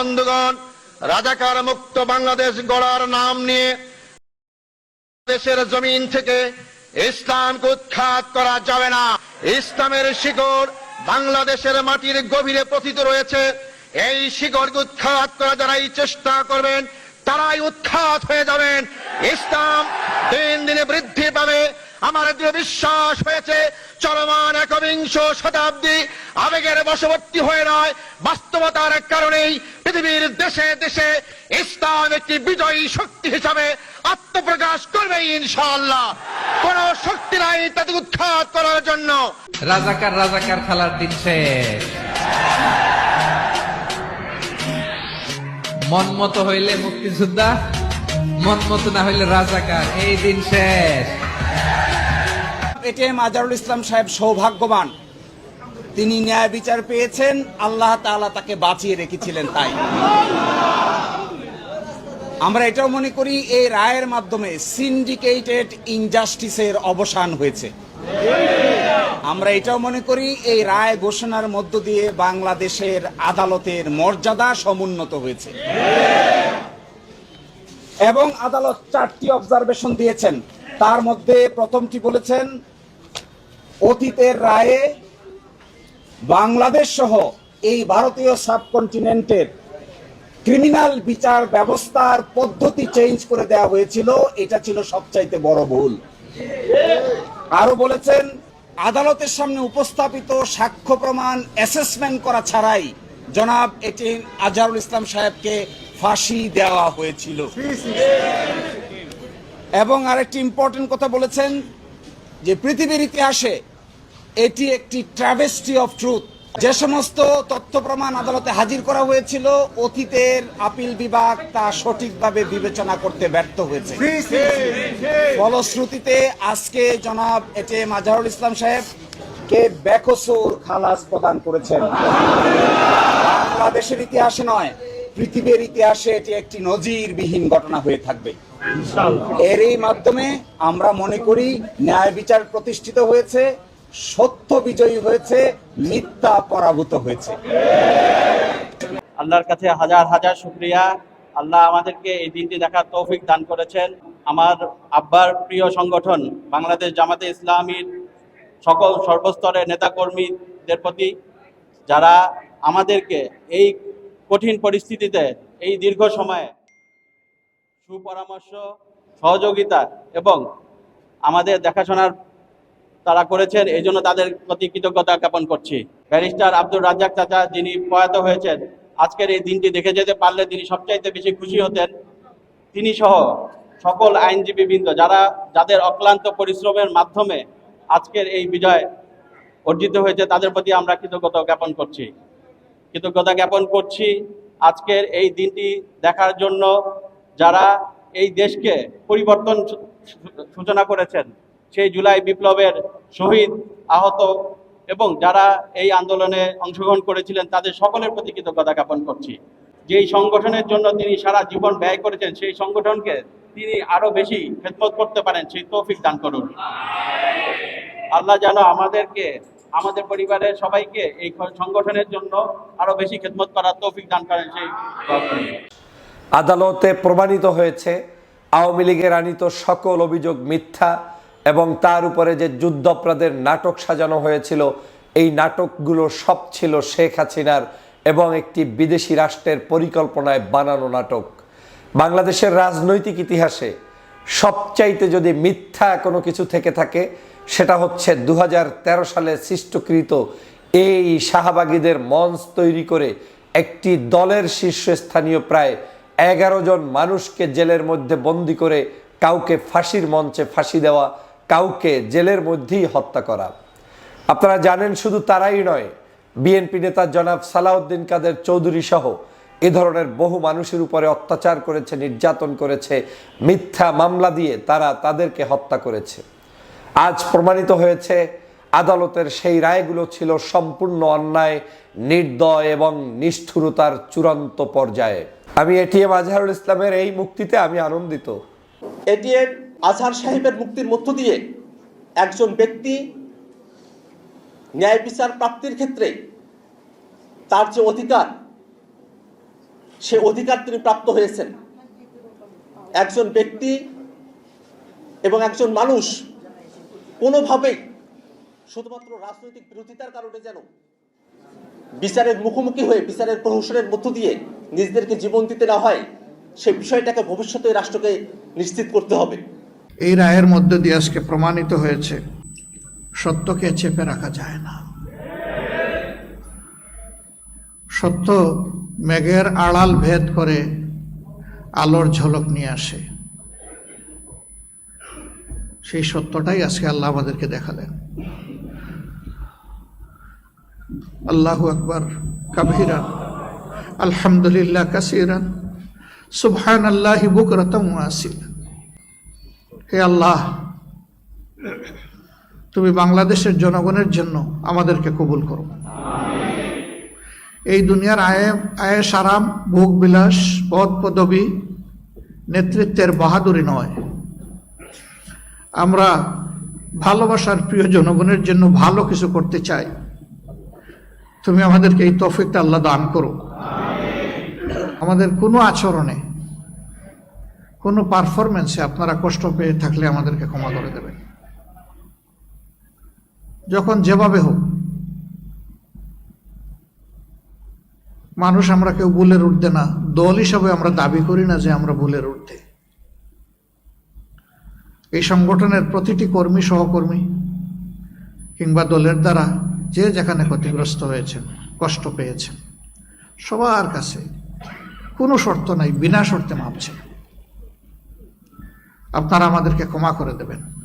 বন্ধুগণ, রাজাকার মুক্ত বাংলাদেশ গড়ার নাম নিয়ে দেশের জমিন থেকে ইসলামকে উৎখাত করা যাবে না। ইসলামের শিকড় বাংলাদেশের মাটির গভীরে পথিত রয়েছে। এই শিকড়কে উৎখাত করা যারাই চেষ্টা করবেন, তারাই উৎখাত হয়ে যাবেন। ইসলাম দিন দিনে বৃদ্ধি পাবে। আমার দৃঢ় বিশ্বাস হয়েছে, চলমান একবিংশ শতাব্দী আবেগের বশবর্তী হয়ে নয়, বাস্তবতার কারণেই পৃথিবীর দেশে দেশে ইসলাম একটি বিজয়ী শক্তি হিসাবে আত্মপ্রকাশ করবে ইনশাআল্লাহ। কোন শক্তি নাই তাদের উৎখাত করার জন্য। রাজাকার রাজাকার খেলার দিন মন মতো হইলে মুক্তিযোদ্ধা, মন মতো না হইলে রাজাকার, এই দিন শেষ। এটিএম আজহারুল ইসলাম সাহেব সৌভাগ্যবান। তিনি ন্যায় বিচার পেয়েছেন, আল্লাহ তাআলা তাকে বাঁচিয়ে রেখেছিলেন তাই। আমরা এটাও মনে করি, এই রায়ের মাধ্যমে সিন্ডিকেটেড ইনজাস্টিসের অবসান হয়েছে। আমরা এটাও মনে করি, এই রায় ঘোষণার মধ্য দিয়ে বাংলাদেশের আদালতের মর্যাদা সমুন্নত হয়েছে। এবং আদালত চারটি অবজারভেশন দিয়েছেন। তার মধ্যে প্রথমটি বলেছেন অতীতের রায়ে বাংলাদেশ সহ এই ভারতীয় সাবকন্টিনেন্টের ক্রিমিনাল বিচার ব্যবস্থার পদ্ধতি চেঞ্জ করে দেওয়া হয়েছিল। এটা ছিল সবচাইতে বড় ভুল। আরও বলেছেন, আদালতের সামনে উপস্থাপিত সাক্ষ্য প্রমাণ অ্যাসেসমেন্ট করা ছাড়াই জনাব এটি আজহারুল ইসলাম সাহেবকে ফাঁসি দেওয়া হয়েছিল। এবং আরেকটি ইম্পর্টেন্ট কথা বলেছেন যে, পৃথিবীর ইতিহাসে এটি একটি ট্রাভেস্টি অফ ট্রুথ যে সমস্ত তথ্য প্রমাণ আদালতে হাজির করা হয়েছিল অতীতের আপিল বিভাগ তা সঠিকভাবে বিবেচনা করতে ব্যর্থ হয়েছে। ফলশ্রুতিতে আজকে জনাব এটি মাজারুল ইসলাম সাহেব কে বেকসুর খালাস প্রদান করেছেন। বাংলাদেশের ইতিহাসে নয় পৃথিবীর ইতিহাসে এটি একটি নজিরবিহীন ঘটনা হয়ে থাকবে। এরই মাধ্যমে আমরা মনে করি ন্যায় বিচার প্রতিষ্ঠিত হয়েছে। সত্য বিজয়ী হয়েছে, মিথ্যা পরাভূত হয়েছে। আল্লাহর কাছে হাজার হাজার শুক্রিয়া। আল্লাহ আমাদেরকে এই দিনটি দেখার তৌফিক দান করেছেন। আমার আব্বার প্রিয় সংগঠন, বাংলাদেশ জামাতে ইসলামীর সকল সর্বস্তরের নেতাকর্মীদের প্রতি, যারা আমাদেরকে এই কঠিন পরিস্থিতিতে, এই দীর্ঘ সময়ে সুপরামর্শ, সহযোগিতা এবং আমাদের দেখাশোনার তারা করেছেন এই জন্য তাদের প্রতি কৃতজ্ঞতা জ্ঞাপন করছি। ব্যারিস্টার আব্দুর রাজ্জাক চাচা যিনি প্রয়াত হয়েছেন, আজকের এই দিনটি দেখে যেতে পারলে তিনি সবচাইতে বেশি খুশি হতেন। তিনি সহ সকল আইনজীবী বৃন্দ, যারা, যাদের অক্লান্ত পরিশ্রমের মাধ্যমে আজকের এই বিজয় অর্জিত হয়েছে, তাদের প্রতি আমরা কৃতজ্ঞতা জ্ঞাপন করছি। কৃতজ্ঞতা জ্ঞাপন করছি আজকের এই দিনটি দেখার জন্য যারা এই দেশকে পরিবর্তন সূচনা করেছেন। সেই জুলাই বিপ্লবের শহীদ, আহত এবং যারা এই আন্দোলনে অংশগ্রহণ করেছিলেন, তাদের সকলের প্রতি কৃতজ্ঞতা জ্ঞাপন করছি। যেই সংগঠনের জন্য তিনি সারা জীবন ব্যয় করেছেন, সেই সংগঠনকে তিনি আরও বেশি খেদমত করতে পারেন, সেই তৌফিক দান করুন। আল্লাহ যেন আমাদেরকে, আমাদের পরিবারের সবাইকে এই সংগঠনের জন্য আরও বেশি খেদমত করার তৌফিক দান করেন, সেই আদালতে প্রমাণিত হয়েছে, আওয়ামী লীগের আনিত সকল অভিযোগ মিথ্যা। এবং তার উপরে যে যুদ্ধাপরাধের নাটক সাজানো হয়েছিল, এই নাটকগুলো সব ছিল শেখ হাসিনার এবং একটি বিদেশি রাষ্ট্রের পরিকল্পনায় বানানো নাটক। বাংলাদেশের রাজনৈতিক ইতিহাসে সবচাইতে যদি মিথ্যা কোনো কিছু থেকে থাকে, সেটা হচ্ছে দু হাজার তেরো সালে সৃষ্টকৃত এই শাহবাগীদের মঞ্চ তৈরি করে একটি দলের শীর্ষস্থানীয় প্রায় এগারো জন মানুষকে জেলের মধ্যে বন্দি করে কাউকে ফাঁসির মঞ্চে ফাঁসি দেওয়া কাউকে জেলের মধ্যেই হত্যা করা। আপনারা জানেন শুধু তারাই নয়, বিএনপি নেতা জনাব সালাউদ্দিন কাদের চৌধুরী সহ এ ধরনের বহু মানুষের উপরে অত্যাচার করেছে, নির্যাতন করেছে, মিথ্যা মামলা দিয়ে তারা তাদেরকে হত্যা করেছে। আজ প্রমাণিত হয়েছে, আদালতের সেই রায়গুলো ছিল সম্পূর্ণ অন্যায়, নির্দয় এবং নিষ্ঠুরতার চূড়ান্ত পর্যায়ে। আমি এটিএম আজহারুল ইসলামের এই মুক্তিতে আমি আনন্দিত। এটিএম আজহার সাহেবের মুক্তির মধ্য দিয়ে একজন ব্যক্তি ন্যায় বিচার প্রাপ্তির ক্ষেত্রে তার যে অধিকার, সে অধিকার তিনি প্রাপ্ত হয়েছেন। একজন ব্যক্তি এবং একজন মানুষ কোনোভাবেই শুধুমাত্র রাজনৈতিক বিরোধিতার কারণে যেন বিচারের মুখোমুখি হয়ে, বিচারের প্রহসনের মধ্য দিয়ে নিজেদেরকে জীবন দিতে না হয়, সে বিষয়টাকে ভবিষ্যতে রাষ্ট্রকে নিশ্চিত করতে হবে। এই রায়ের মধ্য দিয়ে আজকে প্রমাণিত হয়েছে, সত্যকে চেপে রাখা যায় না। সত্য মেঘের আড়াল ভেদ করে আলোর ঝলক নিয়ে আসে। সেই সত্যটাই আজকে আল্লাহ আমাদেরকে দেখালেন। আল্লাহু আকবর কাবিরা আলহামদুলিল্লাহ কাসিরান সুবহান আল্লাহি বুকরতম আসিলা হে আল্লাহ, তুমি বাংলাদেশের জনগণের জন্য আমাদেরকে কবুল করো। এই দুনিয়ার আয়ে আয়েস আরাম, ভোগ বিলাস, পদ পদবী নেতৃত্বের বাহাদুরি নয়। আমরা ভালোবাসার প্রিয় জনগণের জন্য ভালো কিছু করতে চাই। তুমি আমাদেরকে এই তফিকটা আল্লাহ দান করো। আমাদের কোনো আচরণে কোনো পারফরমেন্সে আপনারা কষ্ট পেয়ে থাকলে আমাদেরকে ক্ষমা করে দেবেন। যখন যেভাবে হোক, মানুষ আমরা কেউ ভুলের উঠতে না। দল হিসাবে আমরা দাবি করি না যে আমরা ভুলের উঠতে এই সংগঠনের প্রতিটি কর্মী, সহকর্মী কিংবা দলের দ্বারা যে যেখানে ক্ষতিগ্রস্ত হয়েছেন, কষ্ট পেয়েছেন, সবার কাছে কোনো শর্ত নাই, বিনা শর্তে মাপছে আপনারা আমাদেরকে ক্ষমা করে দেবেন।